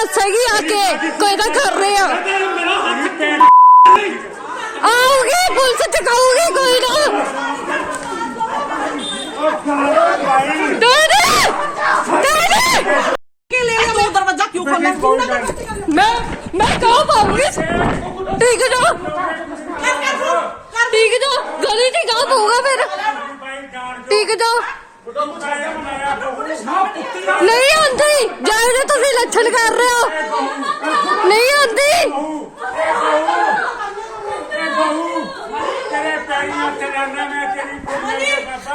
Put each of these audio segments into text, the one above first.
ਆਉਣਗੇ ਪੁਲਿਸ ਦੱਸੇਗੀ ਆ ਕੇ ਕੋਈ ਤਾਂ ਕਰ ਰਹੇ ਆ ਆਉਗੇ ਪੁਲਿਸ ਟਿਕਾਊਗੀ ਕੋਈ ਨਾ ਡੈਡੀ ਡੈਡੀ के ले लिया वो दरवाजा क्यों खोलना क्यों ना ਮੈਂ ਮੈਂ ਕਹਾਂ ਪਾਉਂਗੀ ਠੀਕ ਜੋ ਠੀਕ ਜੋ ਗਲੀ ਚ ਕਹਾਂ ਪਊਗਾ ਫਿਰ ਠੀਕ ਜੋ ਨਹੀਂ ਆਉਂਦੀ ਜਿਹੜੇ ਤੁਸੀਂ ਲੱਛਣ ਕਰ ਰਹੇ ਹੋ? ਨਹੀਂ ਆਉਂਦੀ।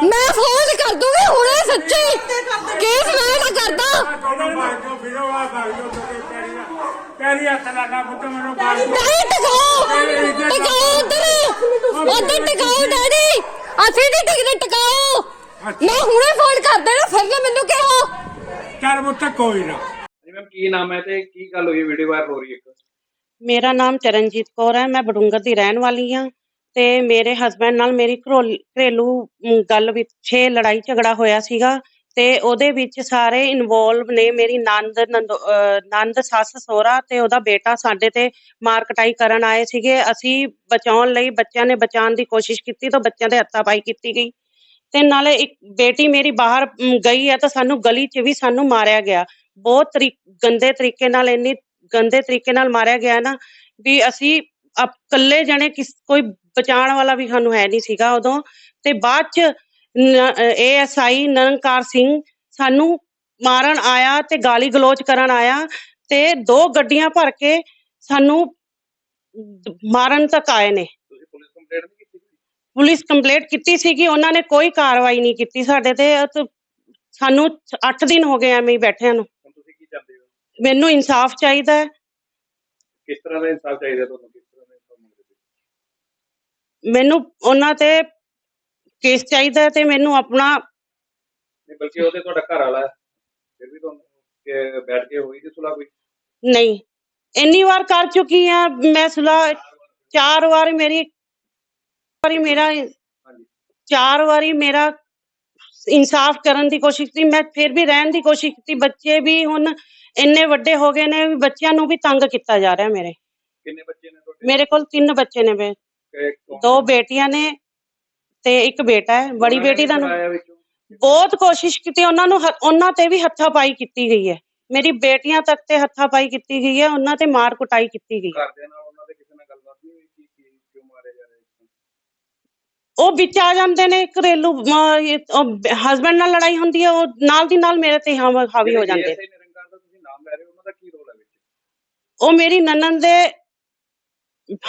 ਮੈਂ ਫੋਨ ਕਰ ਦੂੰਗੀ, ਹੁਣੇ ਸੱਚੀ। ਕੇਸ ਮੈਂ ਨਾ ਕਰਦਾ। ਤੁਹਾਨੂੰ ਹੱਥ ਲਾਉਣਾ ਪੁੱਤ ਮੈਨੂੰ ਬਾਜੋ ਨਹੀਂ ਟਿਕਾਓ। ਟਿਕਾਓ ਉਧਰ। ਉਧਰ ਟਿਕਾਓ, ਡੈਡੀ। ਅਸੀਂ ਨਹੀਂ ਟਿਕਦੇ, ਟਿਕਾਓ। ਮੈਂ ਹੁਣੇ ਫੋਨ ਕਰ ਦੇਣਾ, ਫਿਰ ਮੈਨੂੰ ਕਿਹਾ। ਚੱਲ ਪੁੱਤ ਕੋਈ ਨਾ। ਜੀ ਮੈਮ ਕੀ ਨਾਮ ਹੈ ਤੇ ਕੀ ਗੱਲ ਹੋਈ ਵੀਡੀਓ ਵਾਇਰਲ ਹੋ ਰਹੀ ਹੈ ਇੱਕ। ਮੇਰਾ ਨਾਮ ਚਰਨਜੀਤ ਕੌਰ ਹੈ ਮੈਂ ਬਡੂੰਗਰ ਦੀ ਰਹਿਣ ਵਾਲੀ ਹਾਂ ਤੇ ਮੇਰੇ ਹਸਬੰਡ ਨਾਲ ਮੇਰੀ ਘਰੋਲ- ਘਰੇਲੂ ਮ, ਗੱਲ ਵਿੱਚ ਛੇ ਲੜਾਈ ਝਗੜਾ ਹੋਇਆ ਸੀਗਾ ਤੇ ਉਹਦੇ ਵਿੱਚ ਸਾਰੇ ਇਨਵੋਲਵ ਨੇ ਮੇਰੀ ਨੰਦ ਨੰਦੋ- ਅਹ, ਨੰਦ ਸੱਸ ਸਹੁਰਾ ਤੇ ਉਹਦਾ ਬੇਟਾ ਸਾਡੇ ਤੇ ਮਾਰ ਕਟਾਈ ਕਰਨ ਆਏ ਸੀਗੇ। ਅਸੀਂ ਬਚਾਉਣ ਲਈ ਬੱਚਿਆਂ ਨੇ ਬਚਾਉਣ ਦੀ ਕੋਸ਼ਿਸ਼ ਕੀਤੀ ਤਾਂ ਬੱਚਿਆਂ ਦੇ ਹੱਥਾਪਾਈ ਕੀਤੀ ਗਈ। ਤੇ ਨਾਲੇ ਇੱਕ ਬੇਟੀ ਮੇਰੀ ਬਾਹਰ ਗਈ ਹੈ ਤਾਂ ਸਾਨੂੰ ਗਲੀ 'ਚ ਵੀ ਸਾਨੂੰ ਮਾਰਿਆ ਗਿਆ। ਬਹੁਤ ਗੰਦੇ ਤਰੀਕੇ ਨਾਲ, ਇੰਨੀ ਗੰਦੇ ਤਰੀਕੇ ਨਾਲ ਮਾਰਿਆ ਗਿਆ ਨਾ ਵੀ ਅਸੀਂ ਇਕੱਲੇ ਜਣੇ ਕਿਸ, ਕੋਈ ਬਚਾਉਣ ਵਾਲਾ ਵੀ ਸਾਨੂੰ ਹੈ ਨਹੀਂ ਸੀਗਾ ਉਦੋਂ। ਤੇ ਬਾਅਦ ਚ ਏਐਸਆਈ ਨਿਰੰਕਾਰ ਸਿੰਘ ਸਾਨੂੰ ਮਾਰਨ ਆਇਆ ਤੇ ਗਾਲੀ ਗਲੋਚ ਕਰਨ ਆਇਆ ਤੇ ਦੋ ਗੱਡੀਆਂ ਭਰ ਕੇ ਸਾਨੂੰ ਮਾਰਨ ਤੱਕ ਆਏ ਨੇ ਤੁਸੀਂ ਪੁਲਿਸ ਕੰਪਲੇਂਟ ਨਹੀਂ ਕੀਤੀ ਪੁਲਿਸ ਕੰਪਲੇਂਟ ਕੀਤੀ ਸੀਗੀ ਉਹਨਾਂ ਨੇ ਕੋਈ ਕਾਰਵਾਈ ਨਹੀਂ ਕੀਤੀ ਸਾਡੇ ਤੇ। ਸਾਨੂੰ 8 ਦਿਨ ਹੋ ਗਏ ਐਵੇਂ ਹੀ ਬੈਠਿਆਂ ਨੂੰ। ਹੁਣ ਤੁਸੀਂ ਕੀ ਚਾਹੁੰਦੇ ਹੋ? ਮੈਨੂੰ ਇਨਸਾਫ ਚਾਹੀਦਾ ਹੈ। ਕਿਸ ਤਰ੍ਹਾਂ ਦਾ ਇਨਸਾਫ ਚਾਹੀਦਾ ਤੁਹਾਨੂੰ? ਕਿਸ ਤਰ੍ਹਾਂ ਦਾ ਇਨਸਾਫ ਮੰਗਦੇ ਹੋ ਮੈਨੂੰ ਉਹਨਾਂ ਤੇ ਕੇਸ ਚਾਹੀਦਾ ਹੈ ਤੇ ਮੈਨੂੰ ਆਪਣਾ ਨਹੀਂ ਬਲਕਿ ਉਹਦੇ ਤੁਹਾਡਾ ਘਰ ਵਾਲਾ ਹੈ। ਫਿਰ ਵੀ ਤੁਹਾਨੂੰ ਕਿ ਬੈਠ ਕੇ ਹੋਈ ਤੇ ਸੁਲਾ ਕੋਈ? ਨਹੀਂ। ਇੰਨੀ ਵਾਰ ਕਰ ਚੁੱਕੀ ਆ ਮੈਂ ਸੁਲਾ ਚਾਰ ਵਾਰ ਮੇਰੀ ਵਾਰੀ ਮੇਰਾ ਚਾਰ ਵਾਰੀ ਮੇਰਾ ਇਨਸਾਫ ਕਰਨ ਦੀ ਕੋਸ਼ਿਸ਼ ਕੀਤੀ ਮੈਂ ਫਿਰ ਵੀ ਰਹਿਣ ਦੀ ਕੋਸ਼ਿਸ਼ ਕੀਤੀ ਬੱਚੇ ਵੀ ਹੁਣ ਇੰਨੇ ਵੱਡੇ ਹੋ ਗਏ ਨੇ ਵੀ ਬੱਚਿਆਂ ਨੂੰ ਵੀ ਤੰਗ ਕੀਤਾ ਜਾ ਰਿਹਾ ਮੇਰੇ। ਕਿੰਨੇ ਬੱਚੇ ਨੇ ਤੁਹਾਡੇ? ਮੇਰੇ ਕੋਲ ਤਿੰਨ ਬੱਚੇ ਨੇ ਕੌਣ- ਦੋ ਬੇਟੀਆਂ ਨੇ ਤੇ ਇੱਕ ਬੇਟਾ ਹੈ ਬੜੀ ਬੇਟੀ ਦਾ ਨਾਮ? ਬਹੁਤ ਕੋਸ਼ਿਸ਼ ਕੀਤੀ ਉਹਨਾਂ ਨੂੰ ਉਹਨਾਂ ਤੇ ਵੀ ਹੱਥਾਪਾਈ ਕੀਤੀ ਗਈ ਹੈ। ਮੇਰੀ ਬੇਟੀਆਂ ਤੱਕ ਤੇ ਹੱਥਾਪਾਈ ਕੀਤੀ ਗਈ ਹੈ ਉਹਨਾਂ ਤੇ ਮਾਰ ਕੁਟਾਈ ਕੀਤੀ ਗਈ ਹੈ। ਘਰਦਿਆਂ ਨਾਲ ਉਹਨਾਂ ਦੇ ਕਿਸੇ ਨਾਲ ਗੱਲਬਾਤ ਨਹੀਂ ਹੋਈ ਕਿ ਕੀ ਕਿਉਂ ਮਾਰੇ ਜਾ ਰਹੇ ਸੀ ਉਹ ਵਿੱਚ ਆ ਜਾਂਦੇ ਨੇ ਘਰੇਲੂ ਹਸਬੰਡ ਨਾਲ ਲੜਾਈ ਹੁੰਦੀ ਹੈ ਉਹ ਨਾਲ ਦੀ ਨਾਲ ਮੇਰੇ ਤੇ ਹਮ- ਹਾਵੀ ਹੋ ਜਾਂਦੇ ASI ਨਿਰੰਕਾਰ ਦਾ ਤੁਸੀਂ ਨਾਮ ਲੈ ਰਹੇ ਹੋ ਉਹਨਾਂ ਦਾ ਕੀ ਰੋਲ ਹੈ ਵਿੱਚ? ਉਹ ਮੇਰੀ ਨਨਨ ਦੇ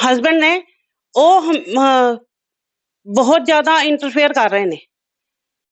ਹਸਬੰਡ ਨੇ ਉਹ ਹਮ- ਅਹ ਬਹੁਤ ਜ਼ਿਆਦਾ ਇੰਟਰਫੇਅਰ ਕਰ ਰਹੇ ਨੇ।